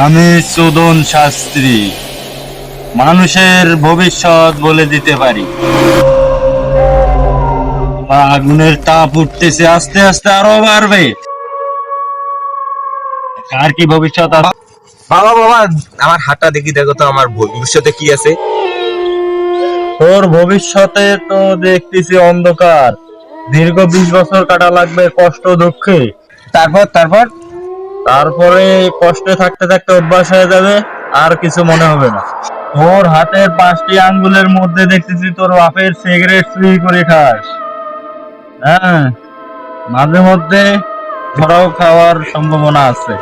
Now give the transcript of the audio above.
আমি সুদন শাস্ত্রী মানুষের ভবিষ্যৎ বলে দিতে পারি। আগুনের তাপ উঠতেছে আস্তে আস্তে আরও বাড়বে। কার কি ভবিষ্যৎ বাবা বাবা আমার হাতটা দেখি দেখো তো আমার ভবিষ্যতে কি আছে। তোর ভবিষ্যতে তো দেখতেছি অন্ধকার। দীর্ঘ বিশ বছর কাটা লাগবে কষ্ট দুঃখে। তারপর তারপর? তারপরে কষ্টে থাকতে থাকতে অভ্যাস হয়ে যাবে, আর কিছু মনে হবে না। তোর হাতের পাঁচটি আঙ্গুলের মধ্যে দেখতেছি তোর বাপের সিগারেট চুরি করে খাস। হ্যাঁ মাঝে মধ্যে ধরাও খাওয়ার সম্ভাবনা আছে।